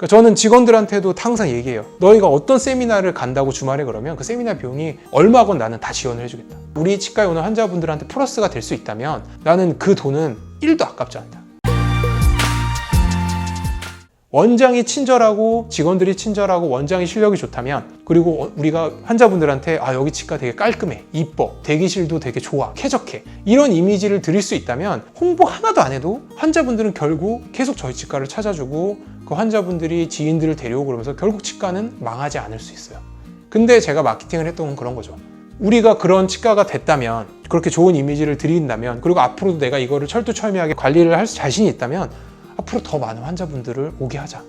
그러니까 저는 직원들한테도 항상 얘기해요. 너희가 어떤 세미나를 간다고 주말에 그러면 그 세미나 비용이 얼마건 나는 다 지원을 해주겠다. 우리 치과에 오는 환자분들한테 플러스가 될 수 있다면 나는 그 돈은 1도 아깝지 않다. 원장이 친절하고 직원들이 친절하고 원장이 실력이 좋다면 그리고 우리가 환자분들한테 아 여기 치과 되게 깔끔해 이뻐 대기실도 되게 좋아 쾌적해 이런 이미지를 드릴 수 있다면 홍보 하나도 안 해도 환자분들은 결국 계속 저희 치과를 찾아주고 그 환자분들이 지인들을 데려오고 그러면서 결국 치과는 망하지 않을 수 있어요. 근데 제가 마케팅을 했던 건 그런 거죠. 우리가 그런 치과가 됐다면 그렇게 좋은 이미지를 드린다면 그리고 앞으로도 내가 이거를 철두철미하게 관리를 할 자신이 있다면 앞으로 더 많은 환자분들을 오게 하자.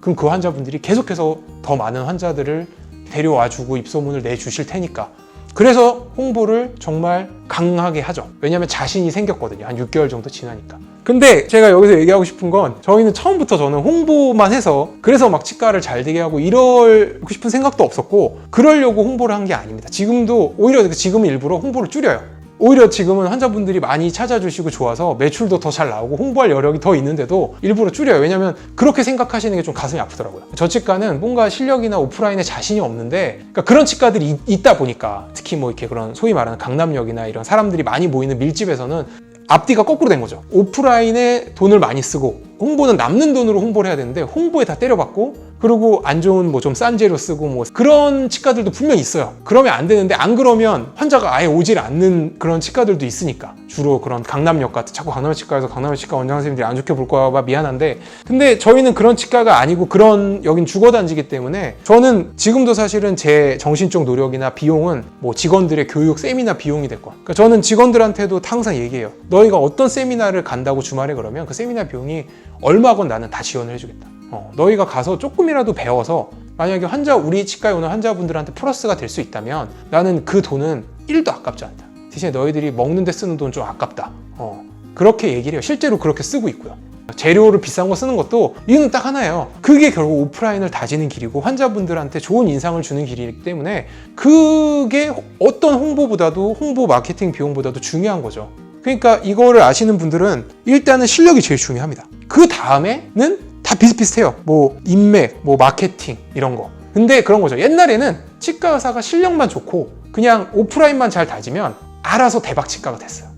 그럼 그 환자분들이 계속해서 더 많은 환자들을 데려와주고 입소문을 내주실 테니까. 그래서 홍보를 정말 강하게 하죠. 왜냐하면 자신이 생겼거든요. 한 6개월 정도 지나니까. 근데 제가 여기서 얘기하고 싶은 건 저희는 처음부터 저는 홍보만 해서 그래서 막 치과를 잘 되게 하고 이러고 싶은 생각도 없었고 그러려고 홍보를 한 게 아닙니다. 지금도 오히려 지금은 일부러 홍보를 줄여요. 오히려 지금은 환자분들이 많이 찾아주시고 좋아서 매출도 더 잘 나오고 홍보할 여력이 더 있는데도 일부러 줄여요. 왜냐면 그렇게 생각하시는 게 좀 가슴이 아프더라고요. 저 치과는 뭔가 실력이나 오프라인에 자신이 없는데 그러니까 그런 치과들이 있- 있다 보니까 특히 뭐 이렇게 그런 소위 말하는 강남역이나 이런 사람들이 많이 모이는 밀집에서는 앞뒤가 거꾸로 된 거죠. 오프라인에 돈을 많이 쓰고 홍보는 남는 돈으로 홍보를 해야 되는데 홍보에 다 때려받고 그리고 안 좋은 뭐 좀 싼 재료 쓰고 뭐 그런 치과들도 분명히 있어요. 그러면 안 되는데 안 그러면 환자가 아예 오질 않는 그런 치과들도 있으니까 주로 그런 강남역 같은 자꾸 강남 치과에서 강남 치과 원장 선생님들이 안 좋게 볼까 봐 미안한데 근데 저희는 그런 치과가 아니고 그런 여긴 주거 단지기 때문에 저는 지금도 사실은 제 정신적 노력이나 비용은 뭐 직원들의 교육 세미나 비용이 됐고 그러니까 저는 직원들한테도 항상 얘기해요. 너희가 어떤 세미나를 간다고 주말에 그러면 그 세미나 비용이 얼마건 나는 다 지원을 해주겠다. 어, 너희가 가서 조금이라도 배워서 만약에 환자 우리 치과에 오는 환자분들한테 플러스가 될 수 있다면 나는 그 돈은 1도 아깝지 않다. 대신에 너희들이 먹는 데 쓰는 돈 좀 아깝다. 어, 그렇게 얘기를 해요. 실제로 그렇게 쓰고 있고요. 재료를 비싼 거 쓰는 것도 이유는 딱 하나예요. 그게 결국 오프라인을 다지는 길이고 환자분들한테 좋은 인상을 주는 길이기 때문에 그게 어떤 홍보보다도 홍보 마케팅 비용보다도 중요한 거죠. 그러니까 이거를 아시는 분들은 일단은 실력이 제일 중요합니다. 그 다음에는 다 비슷비슷해요. 뭐 인맥, 뭐 마케팅 이런 거. 근데 그런 거죠. 옛날에는 치과 의사가 실력만 좋고 그냥 오프라인만 잘 다지면 알아서 대박 치과가 됐어요.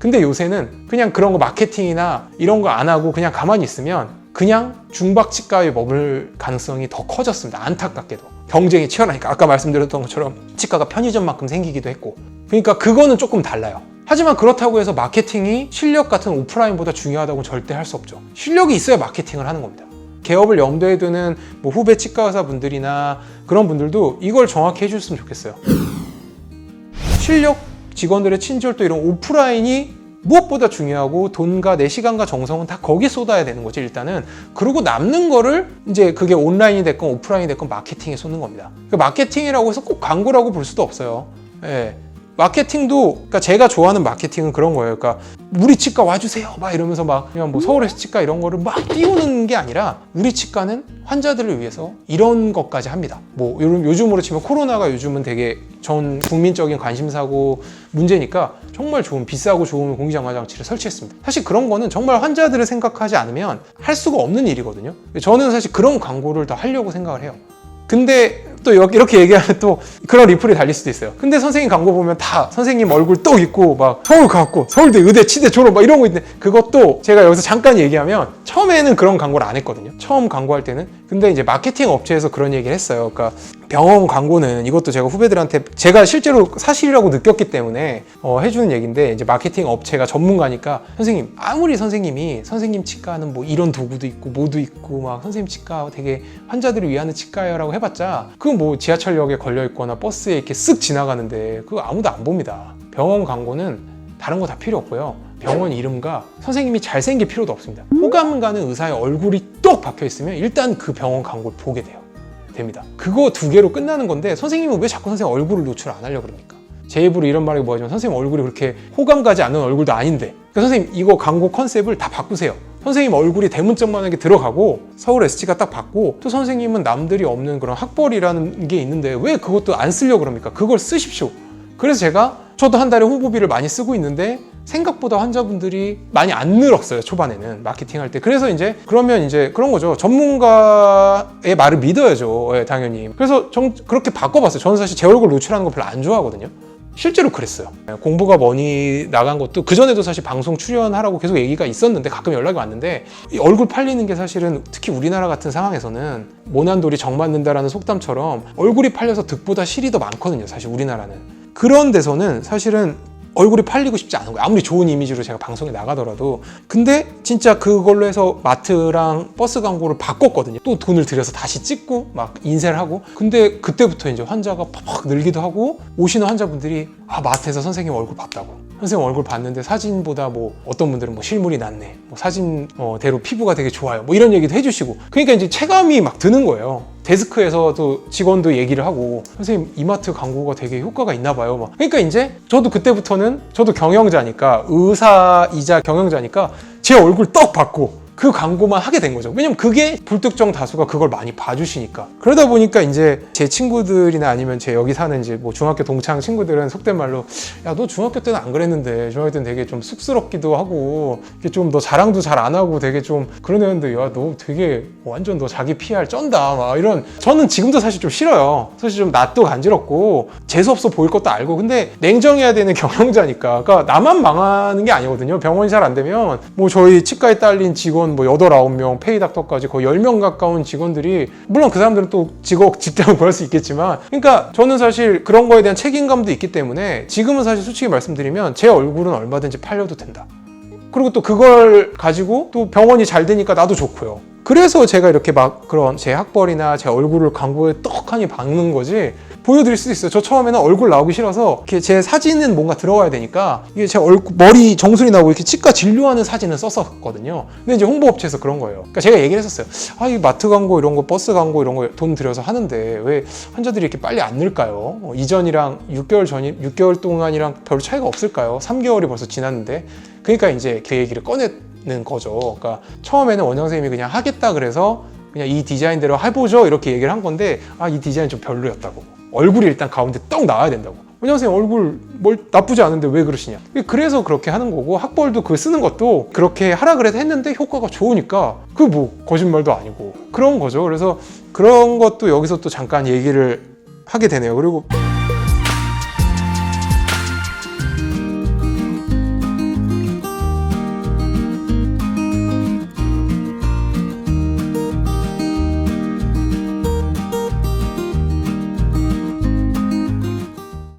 근데 요새는 그냥 그런 거 마케팅이나 이런 거 안 하고 그냥 가만히 있으면 그냥 중박 치과에 머물 가능성이 더 커졌습니다. 안타깝게도. 경쟁이 치열하니까 아까 말씀드렸던 것처럼 치과가 편의점만큼 생기기도 했고. 그러니까 그거는 조금 달라요. 하지만 그렇다고 해서 마케팅이 실력 같은 오프라인보다 중요하다고 절대 할 수 없죠. 실력이 있어야 마케팅을 하는 겁니다. 개업을 염두에 두는 뭐 후배 치과 의사분들이나 그런 분들도 이걸 정확히 해주셨으면 좋겠어요. 실력, 직원들의 친절도 이런 오프라인이 무엇보다 중요하고 돈과 내 시간과 정성은 다 거기에 쏟아야 되는 거지 일단은 그리고 남는 거를 이제 그게 온라인이 됐건 오프라인이 됐건 마케팅에 쏟는 겁니다 그 마케팅이라고 해서 꼭 광고라고 볼 수도 없어요 예. 마케팅도 그러니까 제가 좋아하는 마케팅은 그런 거예요. 그러니까 우리 치과 와주세요. 막 이러면서 막 그냥 뭐 서울에서 치과 이런 거를 막 띄우는 게 아니라 우리 치과는 환자들을 위해서 이런 것까지 합니다. 뭐 요즘 요즘으로 치면 코로나가 요즘은 되게 전 국민적인 관심사고 문제니까 정말 좋은 비싸고 좋은 공기장화 장치를 설치했습니다. 사실 그런 거는 정말 환자들을 생각하지 않으면 할 수가 없는 일이거든요. 저는 사실 그런 광고를 더 하려고 생각을 해요. 근데 또 이렇게 얘기하면 또 그런 리플이 달릴 수도 있어요. 근데 선생님 광고 보면 다 선생님 얼굴 또 있고 막 서울 가고 서울대 의대 치대 졸업 막거 있는데 그것도 제가 여기서 잠깐 얘기하면 처음에는 그런 광고를 안 했거든요. 처음 광고할 때는 근데 이제 마케팅 업체에서 그런 얘기를 했어요. 그러니까 병원 광고는 이것도 제가 후배들한테 제가 실제로 사실이라고 느꼈기 때문에 어, 해주는 얘기인데 이제 마케팅 업체가 전문가니까 선생님 아무리 선생님이 선생님 치과는 뭐 이런 도구도 있고 뭐도 있고 막 선생님 치과 되게 환자들을 위하는 치과예요라고 해봤자 그거 뭐 지하철역에 걸려 있거나 버스에 이렇게 쓱 지나가는데 그거 아무도 안 봅니다. 병원 광고는 다른 거 다 필요 없고요. 병원 이름과 선생님이 잘생길 필요도 없습니다. 호감 가는 의사의 얼굴이 똑 박혀 있으면 일단 그 병원 광고를 보게 돼요. 됩니다. 그거 두 개로 끝나는 건데 선생님은 왜 자꾸 선생님 얼굴을 노출 안 하려고 그럽니까? 제 입으로 이런 말이 뭐하지만 선생님 얼굴이 그렇게 호감 가지 않는 얼굴도 아닌데 그러니까 선생님 이거 광고 컨셉을 다 바꾸세요. 선생님 얼굴이 대문짝만하게 들어가고 서울 ST가 딱 받고 또 선생님은 남들이 없는 그런 학벌이라는 게 있는데 왜 그것도 안 쓰려고 그럽니까? 그걸 쓰십시오. 그래서 제가 저도 한 달에 홍보비를 많이 쓰고 있는데 생각보다 환자분들이 많이 안 늘었어요 초반에는 마케팅할 때. 그래서 이제 그러면 이제 그런 거죠. 전문가의 말을 믿어야죠 예, 당연히. 그래서 정- 그렇게 바꿔봤어요. 저는 사실 제 얼굴 노출하는 거 별로 안 좋아하거든요. 실제로 그랬어요. 예, 공부가 머니 나간 것도 그전에도 사실 방송 출연하라고 계속 얘기가 있었는데 가끔 연락이 왔는데 이 얼굴 팔리는 게 사실은 특히 우리나라 같은 상황에서는 모난돌이 정 맞는다라는 속담처럼 얼굴이 팔려서 득보다 실이 더 많거든요 사실 우리나라는. 그런 데서는 사실은 얼굴이 팔리고 싶지 않은 거예요. 아무리 좋은 이미지로 제가 방송에 나가더라도. 근데 진짜 그걸로 해서 마트랑 버스 광고를 바꿨거든요. 또 돈을 들여서 다시 찍고 막 인쇄를 하고. 근데 그때부터 이제 환자가 팍팍 늘기도 하고 오시는 환자분들이 아, 마트에서 선생님 얼굴 봤다고. 선생님 얼굴 봤는데 사진보다 뭐 어떤 분들은 뭐 실물이 낫네. 뭐 사진대로 피부가 되게 좋아요. 뭐 이런 얘기도 해주시고. 그러니까 이제 체감이 막 드는 거예요. 데스크에서도 직원도 얘기를 하고 선생님 이마트 광고가 되게 효과가 있나 봐요. 막. 그러니까 이제 저도 그때부터는 저도 경영자니까 의사이자 경영자니까 제 얼굴 떡 받고 그 광고만 하게 된 거죠. 왜냐면 그게 불특정 다수가 그걸 많이 봐주시니까. 그러다 보니까 이제 제 친구들이나 아니면 제 여기 사는 이제 뭐 중학교 동창 친구들은 속된 말로 야, 너 중학교 때는 안 그랬는데 중학교 때는 되게 좀 쑥스럽기도 하고 이게 좀 너 자랑도 잘 안 하고 되게 좀 그런 애인데 야, 너 되게 완전 너 자기 PR 쩐다. 막 이런 저는 지금도 사실 좀 싫어요. 사실 좀 낯도 간지럽고 재수없어 보일 것도 알고 근데 냉정해야 되는 경영자니까 그러니까 나만 망하는 게 아니거든요. 병원이 잘 안 되면 뭐 저희 치과에 딸린 직원 뭐 8, 9명, 페이닥터까지 거의 10명 가까운 직원들이 물론 그 사람들은 또 직업 직장을 구할 수 있겠지만 그러니까 저는 사실 그런 거에 대한 책임감도 있기 때문에 지금은 사실 솔직히 말씀드리면 제 얼굴은 얼마든지 팔려도 된다. 그리고 또 그걸 가지고 또 병원이 잘 되니까 나도 좋고요. 그래서 제가 이렇게 막 그런 제 학벌이나 제 얼굴을 광고에 떡하니 박는 거지 보여드릴 수도 있어요. 저 처음에는 얼굴 나오기 싫어서 이렇게 제 사진은 뭔가 들어가야 되니까 이게 제 얼굴 머리 정수리 나오고 이렇게 치과 진료하는 사진을 썼었거든요. 근데 이제 홍보업체에서 그런 거예요. 그러니까 제가 얘기를 했었어요. 아, 이 마트 광고 이런 거, 버스 광고 이런 거 돈 들여서 하는데 왜 환자들이 이렇게 빨리 안 늘까요? 어, 이전이랑 6개월 전이 6개월 동안이랑 별 차이가 없을까요? 3개월이 벌써 지났는데 그러니까 이제 그 얘기를 꺼내는 거죠. 그러니까 처음에는 원장 선생님이 그냥 하겠다 그래서 그냥 이 디자인대로 해보죠 이렇게 얘기를 한 건데 아 이 디자인 좀 별로였다고. 얼굴이 일단 가운데 떡 나와야 된다고. 원장 선생님 얼굴 뭘 나쁘지 않은데 왜 그러시냐. 그래서 그렇게 하는 거고 학벌도 그 쓰는 것도 그렇게 하라 그래서 했는데 효과가 좋으니까 그 뭐 거짓말도 아니고 그런 거죠. 그래서 그런 것도 여기서 또 잠깐 얘기를 하게 되네요. 그리고